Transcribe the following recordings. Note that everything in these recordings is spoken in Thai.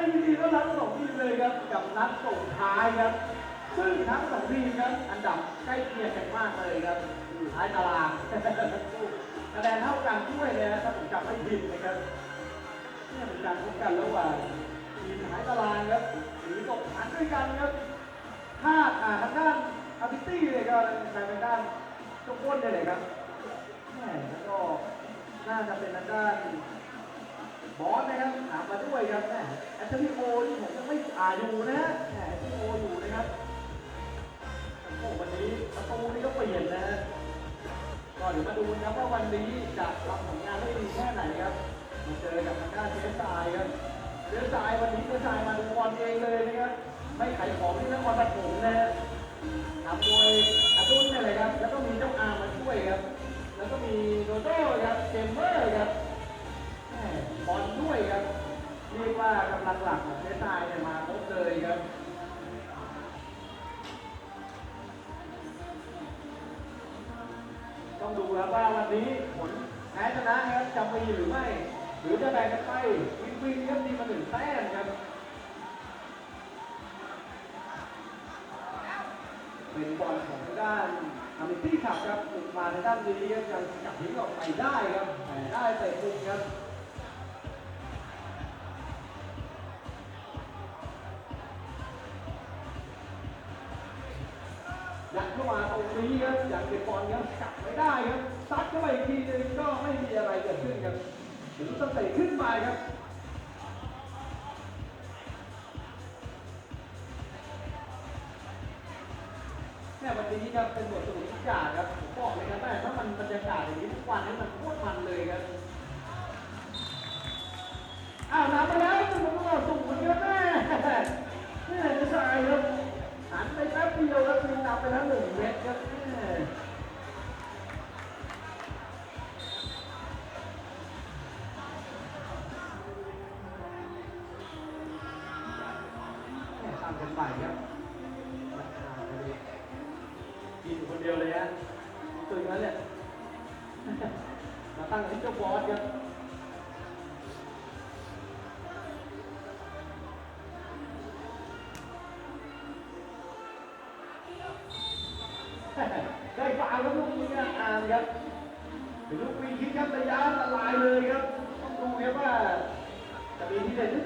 ไม่ยินดีต้อนรับสองทีมเลยครับกับนัดส่งท้ายครับ ซึ่งทั้งสองทีมครับอันดับใกล้เคียงกันมากเลยครับอยู่ท้ายตารางคะแนนเท่ากันด้วยเลยนะถ้าผมจำไม่ผิดนะครับนี่เป็นการพบกันระหว่างทีมท้ายตารางครับหรือตกชั้นด้วยกันครับถ้าอ่าทางด้านอาร์ติตี้เลยก็ทางด้านจ้าก้นเนี่ยเลยครับแหม่แล้วก็น่าจะเป็นทางด้าน บอสนะครับถามมาด้วยครับแหมแอนโทนิโอนี่ผมยังไม่อ่าอยู่นะฮะแหมแอนโทนิโออยู่นะครับโอ้วันนี้ประตูนี่ก็เปลี่ยนนะฮะก็เดี๋ยวมาดูนะครับว่าวันนี้จะทำผลงานได้ดีแค่ไหนครับมาเจอกับทางด้านเชสไซายครับเชสไซายวันนี้เชสไซายมาดูบอลเองเลยนะครับไม่ขายของที่นครปฐมนะฮะทำโดยอาตุนนี่แหละครับแล้วก็มีเจ้าอามาช่วยครับ แล้วก็มีโดโด้ครับเจมเมอร์ครับ บอลด้วยครับเรียกว่ากำลังหลักของเซตายเนี่ยมาครบเลยครับต้องดูครับว่าวันนี้ผลแพ้ชนะครับจะมีหรือไม่ หรือจะแบ่งกันไปวินวินครับทีมาหนึ่งแต้มครับเป็นบอลของด้านอามิตี้ขับครับหลุดมาทางด้านนี้ครับยังจับทิ้งออกไปได้ครับแต่ได้เตะมุมครับ ทีนี้ครับเป็นบทสรุปทุกอย่างครับผมบอกเลยครับแม่ถ้ามันบรรยากาศอย่างนี้ทุกวันนี้มันโคตรมันเลยครับอ้าวนำไปแล้ว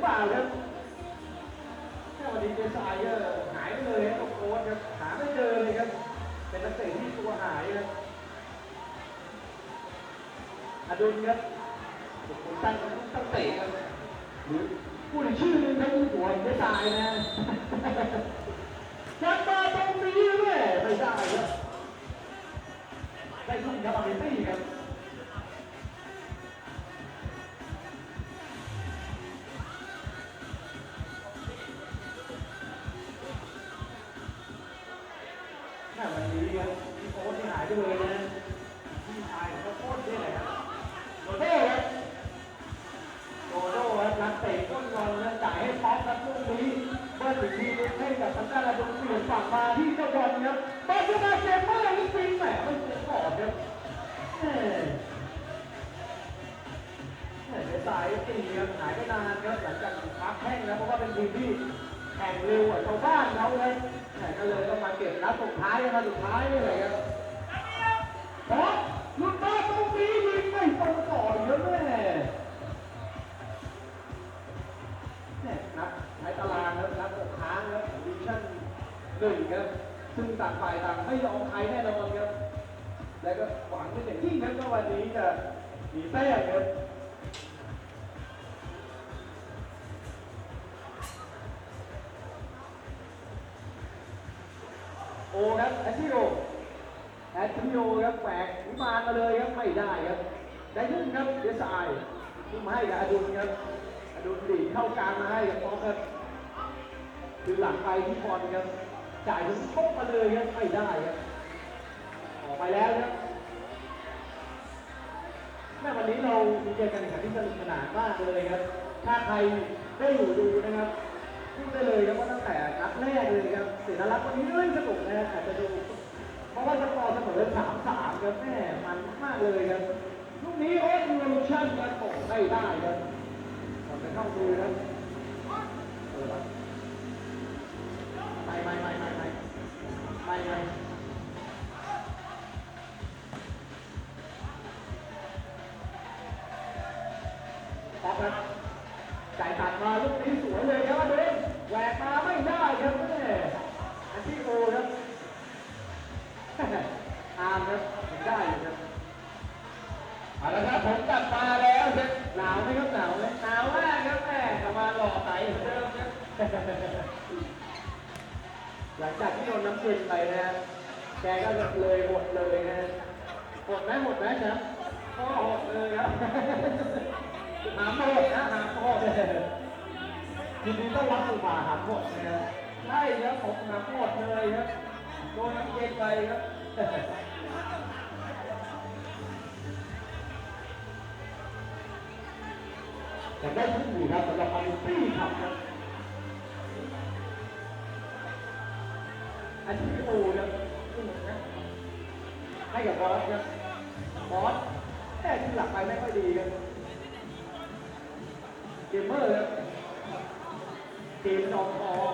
เปล่าครับแค่วันนี้เจสายก็หายไปเลยครับโค้ชครับ หาไม่เจอเลยครับ เป็นนักเตะที่ตัวหายครับอดุลครับผมตั้งตั้งเตะครับหรือพูดชื่อนึงครับหัวเจสายนะจัดมาตรงนี้เลยไม่ได้ครับได้ลูกครับอาร์เมตี้ครับ พี่โค้ชที่หายไปเลยนะพี่ชายของโค้ชนี่แหละครับโรโด้ครับโรโด้ครับนักเตะก้นบอลนะจ่ายให้ป๊อปครับลูกนี้เบิ้ลอีกทีให้กับทางด้านระดมเปลี่ยนฝั่งมาที่เจ้าบอลครับบอลขึ้นมาเจมเมอร์ลูกปิงแหมไม่เสียก่อนครับแหมเสียสายตีครับหายไปนานครับหลังจากพักแข้งแล้วเพราะว่าเป็นทีมที่แข่งเร็วกว่าชาวบ้านเขาเลย แต่ก็เลยต้องมาเก็บนัดสุดท้ายมาสุดท้ายนี่เลยครับบอสหลุดมาตรงนี้ยิงไม่ตรงก่อนเยอะแม่เนี่ยนัดท้ายตารางครับนัดตกค้างครับดิวิชั่นหนึ่งครับซึ่งต่างฝ่ายต่างไม่ยอมใครแน่นอนครับ แล้วก็หวังเป็นอย่างยิ่งครับว่าวันนี้จะมีแต้มครับ ครับแอตติโอแอตติโอครับแหวกวิมานมาเลยครับไม่ได้ครับได้ยุ่งครับเดซายทุ่มให้กับอดุลครับอดุลดีเข้ากลางมาให้กับป๊อกครับคือหลังไปที่บอลครับจ่ายถึงชกมาเลยครับไม่ได้ครับออกไปแล้วครับแม่วันนี้เรามีเกมการแข่งขันที่สนุกสนานมากเลยครับ ถ้าใครได้อยู่ดูนะครับ พูดได้เลยครับว่าตั้งแต่นัดแรกเลยครับเสียรักวันนี้เล่นสนุกนะอาจจะดู เพราะว่าสกอร์เสมอสามสามครับแม่มันมากเลยครับลูกนี้โอ้ยโรชั่นครับตกไม่ได้ครับก่อนจะเข้าดูครับไปไปไปไปไปไปไป ได้อยู่ครับเอาละครับผมกลับมาแล้วครับหนาวไหมครับหนาวไหมหนาวมากครับแม่กลับมาหล่อใสเหมือนเดิมครับหลังจากที่โดนน้ำเย็นไปนะฮะแกก็เลยหมดเลยนะฮะหมดไหมหมดไหมนะก็หดเลยครับหาโมดนะหาโมดยินดีต้อนรับสู่ป่าหาโมดนะฮะใช่ครับผมหนักหมดเลยครับโดนน้ำเย็นไปครับ แต่ได้ทุกหมู่ครับสำหรับอาริตี้ครับอันที่โอครับให้กับบอสครับบอสแค่ที่หลักไปไม่ค่อยดีครับเกมเมอร์ครับเกมจอมทอง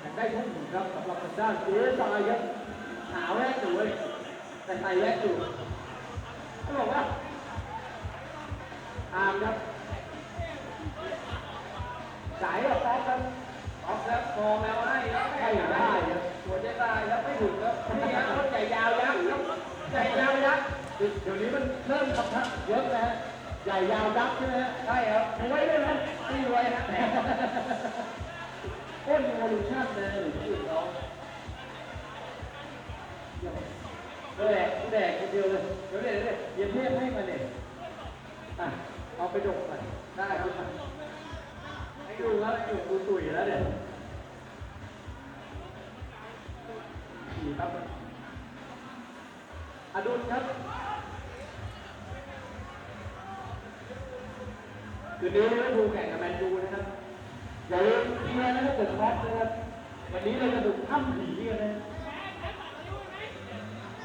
อยากได้ทุกหมู่ครับสำหรับทางด้านเอซายครับหาวแรกอยู่เว้ยแต่ใส่แรกอยู่เขาบอกว่า อาร์มครับสายกับป๊อกครับออกครับมองแล้วให้ครับให้ได้ครับหัวใจตายครับไม่ถึงครับนี่ครับรถใหญ่ยาวยักษ์ครับใหญ่ยาวยักษ์เดี๋ยวนี้มันเริ่มคำทักเยอะนะฮะใหญ่ยาวดักใช่ไหมฮะใช่ครับรวยด้วยนะนี่รวยนะอ้นโอลูชั่นนะหรือที่อื่นเขาแดกแดกคนเดียวเลยเดี๋ยวเดี๋ยวเดี๋ยวเย็นเทพให้มาเนี่ยอะ เอาไปดกหน่อยได้ครับให้ดูแล้วอยู่ดูตุ๋ยแล้วเดี๋ยวขี่ครับอดุลครับคืนนี้ลิเวอร์พูลแข่งกับแมนยูนะครับอย่าลืมเชียร์นะครับเดอะท็อปนะครับวันนี้เราจะบุกถ้ำผีกันนะ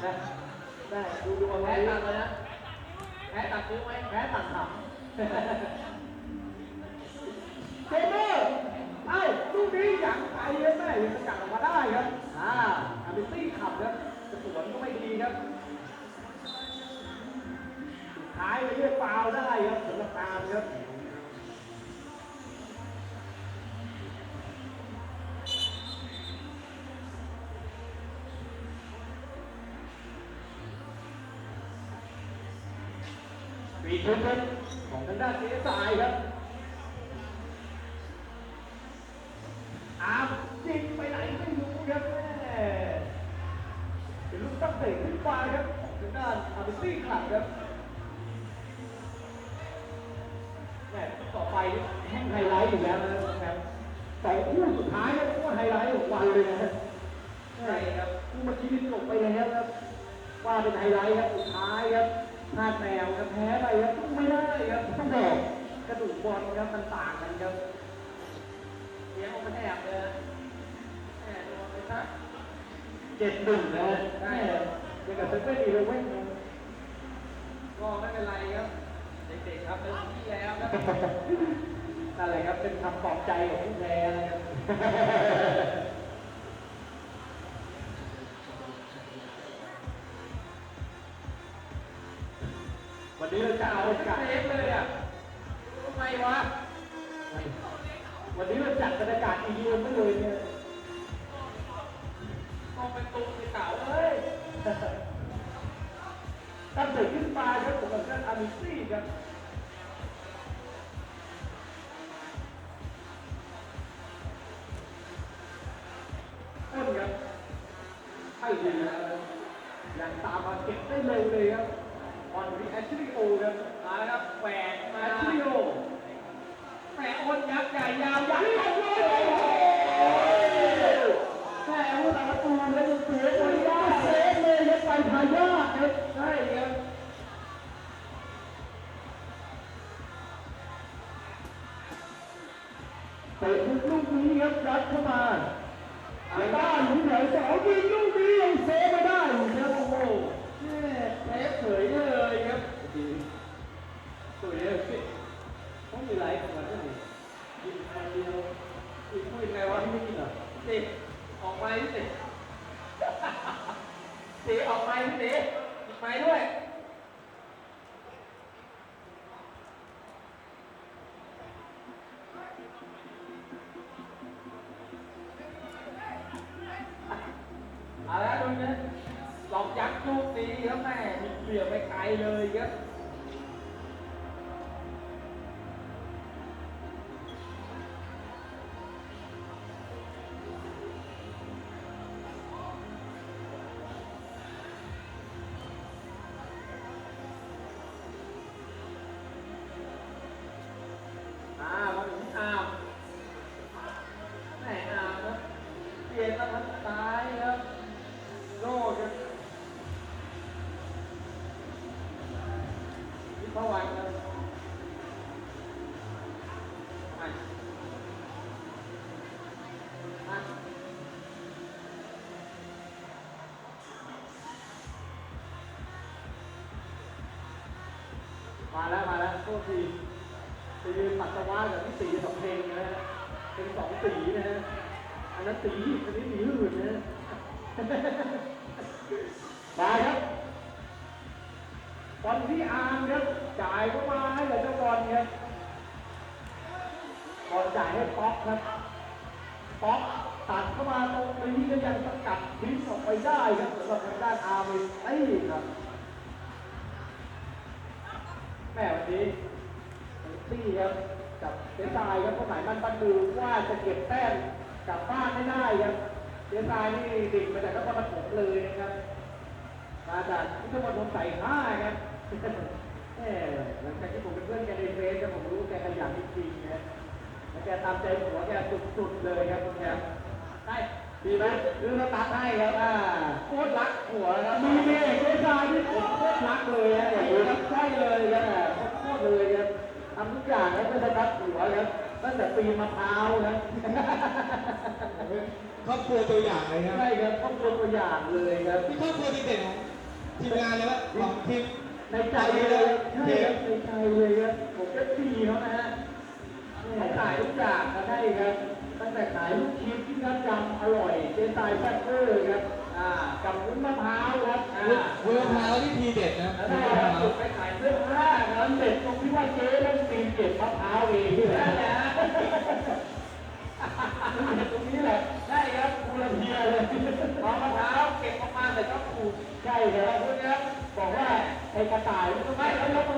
นะได้ดูดูเอาแพ้ไว้ตัดเลยนะแพ้ตัดซื้อไหมแพ้ตัดขำ เจเมอร์เอ้าลูกนี้ย่งไกลเลยแม่ยังสกัดออกมาได้ครับ อ่าอาร์เบตี้ขับครับจะสวนก็ไม่ดีครับสุดท้ายไปเรียกฟาวล์ได้ครับสำหรับตามครับปีชุดครับของ ทางด้านเสียสายครับอาร์มยิงไปไหนไม่รู้ครับแม่เป็นลูกตั้งเตะขึ้นฟ้าครับของทางด้านอาร์เบตี้คลับครับแม่ต่อไปแห่งไฮไลท์อยู่แล้วนะครับสองคู่สุดท้ายเนี่ยก็ไฮไลท์ของวันเลยนะใช่ครับคู่เมื่อกี้นี่จบไปแล้วครับว่าเป็นไฮไลท์ครับสุดท้ายครับ พลาดแมวครับแพ้ไปครับต้องไม่ได้ครับต้องบอกกระดูกบอลครับมันต่างกันครับเสียงมันแหบเลยนะแหบดูไปซะเจ็ดหนึ่งนะใช่เด็กกับเซเว่นอีเลเว่นนะก็ไม่เป็นไรครับเด็กๆครับเป็นที่แล้วครับนั่นแหละครับเป็นคำปลอบใจของผู้แพ้นะครับ วันนี้เราจะเอาเอากัเซฟเลยอะทำไมวะ วันนี้เราจัดบรรยากาศอีเวนต์มาเลยเนี่ยมองเป็นตูสีขาวเฮ้ยตั้งแต่ขึ้นมาครับผมกับท่านอามิซี่ครับต้นครับให้ดีนะยังตามมาเก็บได้เร็วเลยครับบอลที่แอ ชลีโอครับมาแล้วครับแหวกแอมาชลีโอแหวกอ้นยักษ์ใหญ่ยาวยักษ์แม่ผู้ตาประตูแล้วยังเสียเลยได้เซฟเลยยังไปทายาครับใช่ครับเตะลูกนี้ครับยัดเข้ามาไอ้บ้านที่ไหนสองยิงลูกนี้ยังเซฟไม่ได้ครับโอ้โหแม่เซฟเฉยเลย ครับสวยเลยต้องมีไลฟ์ของมันด้วยนี่ยิงคนเดียวอีกพูดยังไงแต่วะว่ไม่กินเหรอสิออกไปสิสิออกไปสิอีกไปด้วย ทษทีไปยืนปัสสาวะกับพี่สีสองเพลงนะฮะเป็นสองสีนะฮะอันนั้นสีอันนี้สีหื่นนะฮะมาครับบอลที่อาร์มครับจ่ายเข้ามาให้กับเจ้าบอลครับบอลจ่ายให้ป๊อกครับป๊อกตัดเข้ามาตรงนี้ก็ยังสกัดทิ้งออกไปได้ครับสำหรับทางด้านอาร์มเอ้ยครับ ม่วันนี้ซี่ครับกับเดซายครับก็หมายมั่นปั้นมือว่าจะเก็บแต้มกลับบ้านไม่ได้ครับเดซายนี่ดิ่งมาจากนครปฐมเลยนะครับมาจากพุทธมณฑลสายห้าครับแหมหลังจากที่ผมเป็นเพื่อนแกในเฟซครับผมรู้แกขยันจริงๆนะแล้วแกตามใจหัวแกสุดๆเลยครับคุณแกได้ดีไหมหรือสตาร์ทให้ครับอ่าโคตรรักหัวครับมีเมฆดซายนี่ ผมโคตรรักเลยฮะอย่างนี้ครับใช่เลยครับโคตรเลยครับทำทุกอย่างครับไม่ได้รัดหัวครับตั้งแต่ปีนมะพร้าวครับครอบครัวตัวอย่างเลยครับใช่ครับต้องเป็นตัวอย่างเลยครับที่ครอบครัวดีเด่นของทีมงานเลยว่าของทีมในใจเลยใช่ครับในใจเลยครับผมก็ตีเขานะฮะเขาขายทุกอย่างก็ได้ครับตั้งแต่ขายลูกชิ้นที่น้ำยำอร่อยเจนตายแซ่บเวอร์ครับอ่า กับวุ้นมะพร้าวครับอ่าเวอร์พาวที่ทีเด็ดนะแล้วก็สุดไปขายเสื้อผ้าครับเด็ดตรงที่ว่าเจ๊เล่นปีนเก็บมะพร้าวเองนี่แหละตรงนี้แหละใช่ครับกูละเพียเลยเอามะพร้าวเก็บออกมาแต่ก็ปลูกใช่ครับพวกนี้ครับบอกว่าไอ้กระต่ายมันไม่เขายกมือไ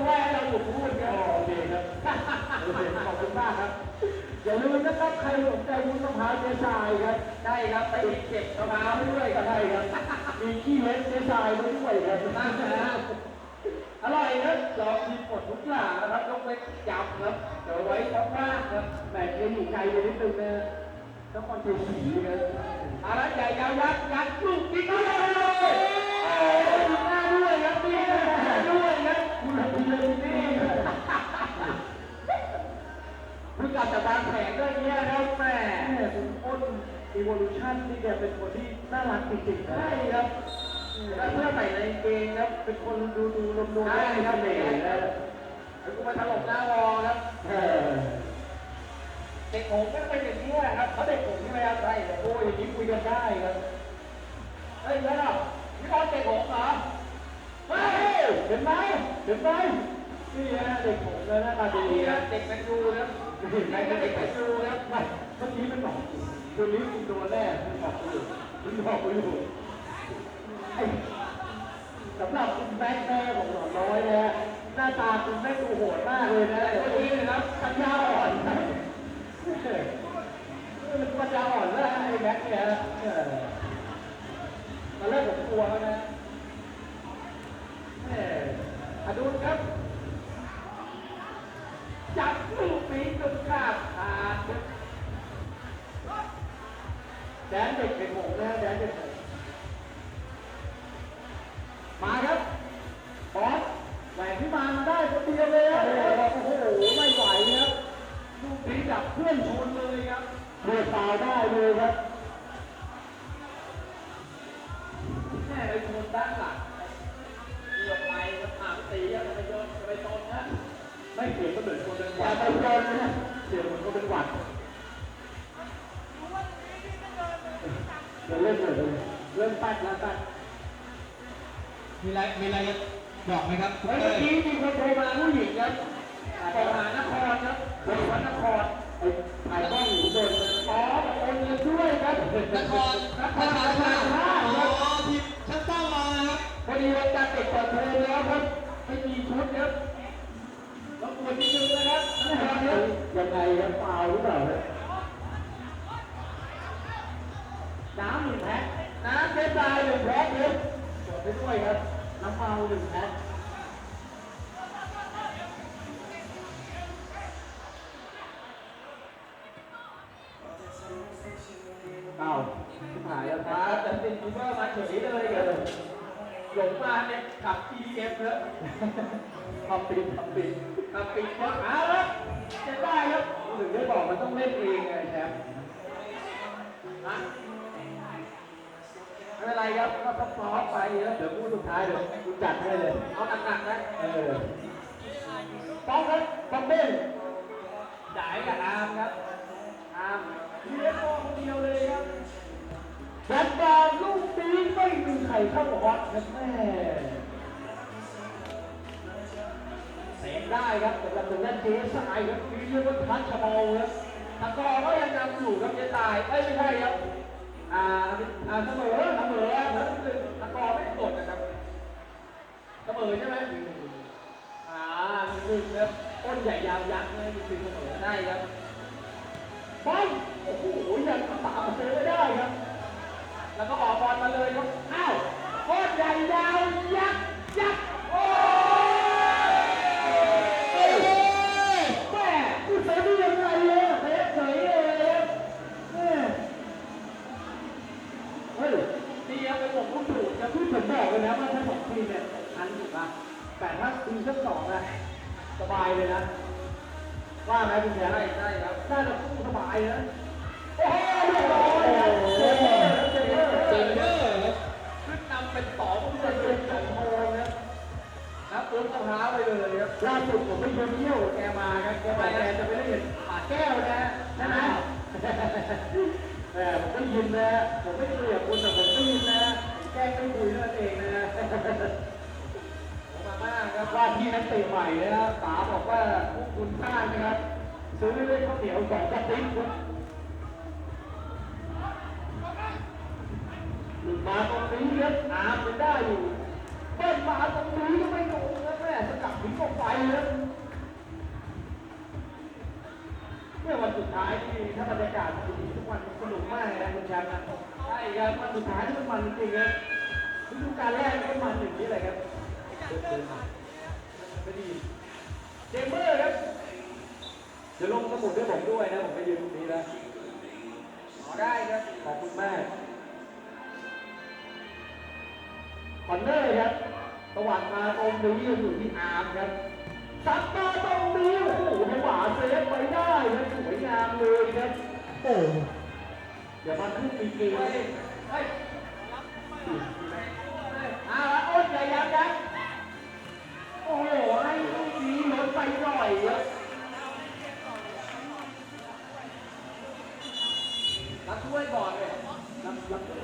นะครับใครสนใจวุ้นมะพร้าวเจ๊ทรายครับได้ครับไปเก็บมะพร้าวให้ด้วยก็ได้ครับมีขี้เล็กเจ๊ทรายมาด้วยครับนั่นนะอร่อยครับลองชิมหมดทุกอย่างนะครับยกเว้นยำครับเดี๋ยวไว้ข้างล่างครับแบ่งกันอยู่ไกลไปนิดนึงนะนครชัยศรีครับอาละใหญ่ยาวยักษ์ยักษ์ลูกนี่ก็เลยโอ้ยดูหน้าด้วยครับนี่ด้วยครับคุณหลับดีเลยนี่เพิ่งกลับจากบางแผงด้วยเนี่ยครับแม่คุณอ้น Evolution นี่แกเป็นคนที่น่ารักจริงๆใช่ครับแล้วเพื่อใส่ในกางเกงครับ เป็นคนดูดูรวมๆได้ครับเด็กนะแล้วก็มาถลกหน้าวอครับเด็กผมก็เป็นอย่างนี้แหละครับเขาเด็กผมใช่ไหมครับใช่แต่โอ้ยอย่างนี้คุยกันได้ครับเฮ้ยแล้วนี่บอลเด็กผมเหรอเฮ้ยเห็นไหมเห็นไหมนี่ฮะเด็กผมเลยหน้าตาดีนะเด็กแมนยูครับเห็นไหมเด็กแมนยูครับไม่เมื่อกี้มันบอก ตัวนี้คุณโดนแน่คุณบอกอยู่คุณบอกอยู่สำหรับคุณแม็กแม่ของหนอนน้อยนะหน้าตาคุณแม่ดูโหดมากเลยนะตัวนี้นะครับปัญญาอ่อนนะมันปัญญาอ่อนแล้วไอ้แม็กเนี่ยตอนแรกผมกลัวแล้วนะแหมอดุลครับ แดนเด็กเป็นหงนะแดนเด็กเป็นหงมาครับบอสแหวนที่มามันได้คนเดียวเลยครับโอ้โหไม่ไหวครับลูกนี้จับเพื่อนชนเลยครับเลือดตายได้เลยครับ มีอะไรมีอะไรจะบอกไหมครับคุณเมื่เต้อยกี้มีคนโทรมาผู้หญิงครับโทรหานครครับโทรหานครไอ้ถ่ายกล้องอยู่บนอ๋อโอนเงินด้วยครับนครนคนรครราราชชาอ๋ครับอทีมชั้นเต้ามานะครับพอดีวันจันทร์เด็กเปิดเทอมแล้วครับกชุดครับรบกวนนิดนึงนะครับท่านประธานครับยังไงครับฟาวหรือเปล่าเนี่ยน้ำหนึ่งแพ็คน้ำเจ๊ตายหนึ่งแพ็คครับจดไปด้วยครับ น้ำเมาหนึ่งแพ็คเอ้าหายแล้วคครัรับบแต่ติดคูเปอร์มาเฉยเลยครับหลงมาเนี่ยขับ EDF แล้วทำปิดทำปิดขับปิดครับเอาละเจ๊ได้ครับถึงได้บอกมันต้องเล่นเองไงแชมป์ ครับก็ต้องซ้อมไปแล้วเดี๋ยวพูดสุดท้ายเดี๋ยวกูจัดให้เลย เอาหนักๆนะ เออต้องครับต้องเล่นจ่ายกับอาร์มครับอาร์มเลี้ยงโคนเดียวเลยครับแบทบอลลูกนี้ไม่มีใครเข้าฮอตนะแม่เสกได้ครับสำหรับตัวนั้นเจสายครับนี่เรียกว่าทัชบอลครับตะกอก็ยังนำอยู่ครับจ๊ตายเอ้ยไม่ใช่ครับ อ่าอ่าเสมอเสมอแล้วตะกอไม่กดนะครับเสมอใช่ไหมอ่าหนึ่งครับต้นใหญ่ยาวยักษ์เลยคือเสมอได้ครับบอลโอ้โหยังตามเจอไม่ได้ครับ แหมผมได้ยินนะผมไม่ได้เรียกคุณแต่ผมได้ยินนะแกล้งไม่คุยนั่นเองนะผมมาม่าครับว่าที่นักเตะใหม่นะครับป๋าบอกว่าพวกคุณพลาดนะครับ ซื้อด้วยข้าวเหนียวสองกระติกครับหลุดมาตรงนี้ครับอาร์มยังได้อยู่เบิ้ลมาตรงนี้ก็ไม่ลงนะแม่สกัดถึงออกไปครับเมื่อวันสุดท้ายที่ถ้าบรรยากาศดี มันสนุกมากเลยนะคุณแชมป์นะใช่ครับวันสุดท้ายที่มันมันจริงๆครับฤดูกาลแรกมันก็มันอย่างนี้เลยครับไม่ดีเจมเมอร์ครับเดี๋ยวลงสมุดให้ผมด้วยนะผมไปยืนตรงนี้นะขอได้ครับขอบคุณมากคอนเนอร์ครับตวัดมาตรงนี้ยอยู่ที่อาร์มครับซัดมาตรงนี้โอ้โหจังหวะเซฟไปได้ครับสวยงามเลยครับโอ้ อย่ามาขึ้นปีเกมเฮ้ยเฮ้ยเอาละอ้นใหญ่ยักษ์ยักษ์โอ้โหให้ลูกนี้ลดไปหน่อยครับรับช่วยก่อนเลยรับรับ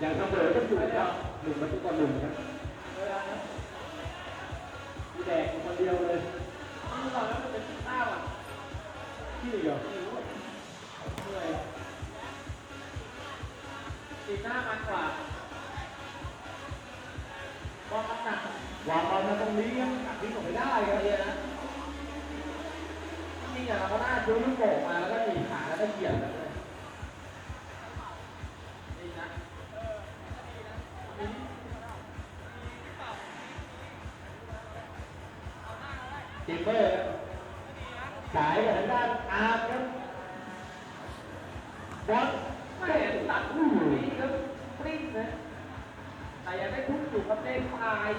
อย่างเสมอก็อยู่ครับหนึ่งประตูต่อหนึ่งครับเวลานั้นมีแดกคนเดียวเลยนี่ก่อนแล้วมันเป็นข้าวอะที่เหรอเหนื่อยตีหน้ามันกว่าบอลมันหนักวางบอลมาตรงนี้ครับกัดทิ้งออกไปได้ครับเหี้ยนะนี่อย่างเราก็น่าดูลูกโป่งมาแล้วก็หนีขาแล้วก็เหยียบ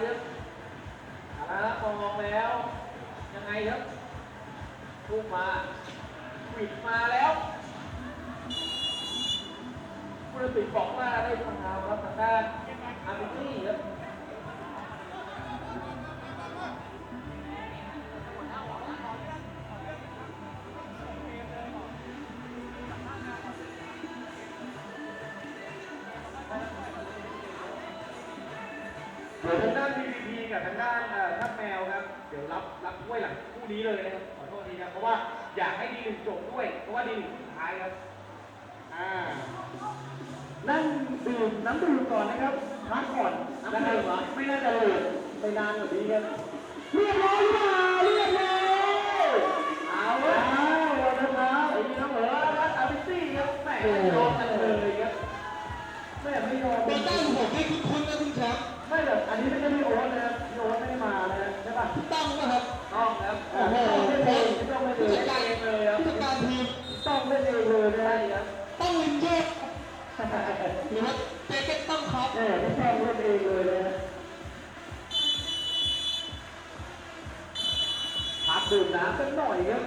ครับเอาละครับมองแล้ว ยังไงครับลูกมาปิดมาแล้วผู้ตัดสินบอกว่าได้ทาวล์ครับทางด้านอาร์มิตี้ครับ นั่งดื่มน้ำดื่มก่อนนะครับพักก่อนน้ำดื่มเหรอไม่น่าจะเลยไปนานกว่านี้ครับเรียบร้อยมาเรียบร้อยเอาละเอาละนะครับไอ้นี่น้องเหรอรัดอาบิซี่ครับแหมยอมกันเลยครับแม่ไม่ยอมเบอร์เก้าสิบหกนี่คุ้นๆนะคุณแชมป์ไม่แบบอันนี้ไม่ใช่พี่โอ๊ตนะครับพี่โอ๊ตไม่ได้มานะใช่ป่ะตั้งนะครับต้องครับโอ้โหต้องเล่นเองต้องเล่นผู้เอจัดงการเองเลยครับผู้จัดการทีมต้องเล่นเองเลยนะครัต้องลินเยอร์ หรือว่าเจเก็ตต้องครับเออไม่ต้องเล่นเองเลยนะฮะพักดื่มน้ำสักหน่อยครับ